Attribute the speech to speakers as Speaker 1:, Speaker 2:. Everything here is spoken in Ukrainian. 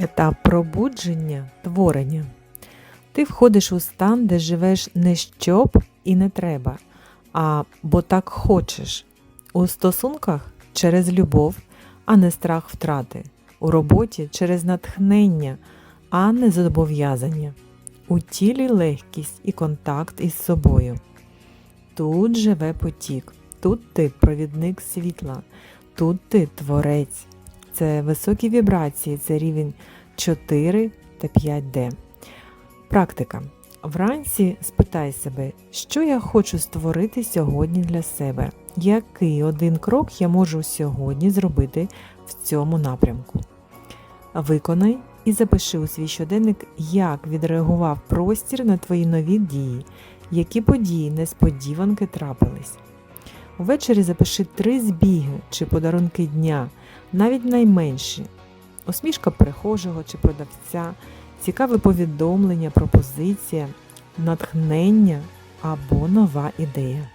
Speaker 1: Етап пробудження творення. Ти входиш у стан, де живеш не щоб і не треба, а бо так хочеш. У стосунках через любов, а не страх втрати. У роботі через натхнення, а не зобов'язання. У тілі легкість і контакт із собою. Тут живе потік, тут ти провідник світла, тут ти творець. Це високі вібрації, це рівень 4 та 5D. Практика. Вранці спитай себе, що я хочу створити сьогодні для себе, який один крок я можу сьогодні зробити в цьому напрямку. Виконай і запиши у свій щоденник, як відреагував простір на твої нові дії, які події несподіванки трапились. Увечері запиши три збіги чи подарунки дня, навіть найменші. Усмішка перехожого чи продавця, цікаве повідомлення, пропозиція, натхнення або нова ідея.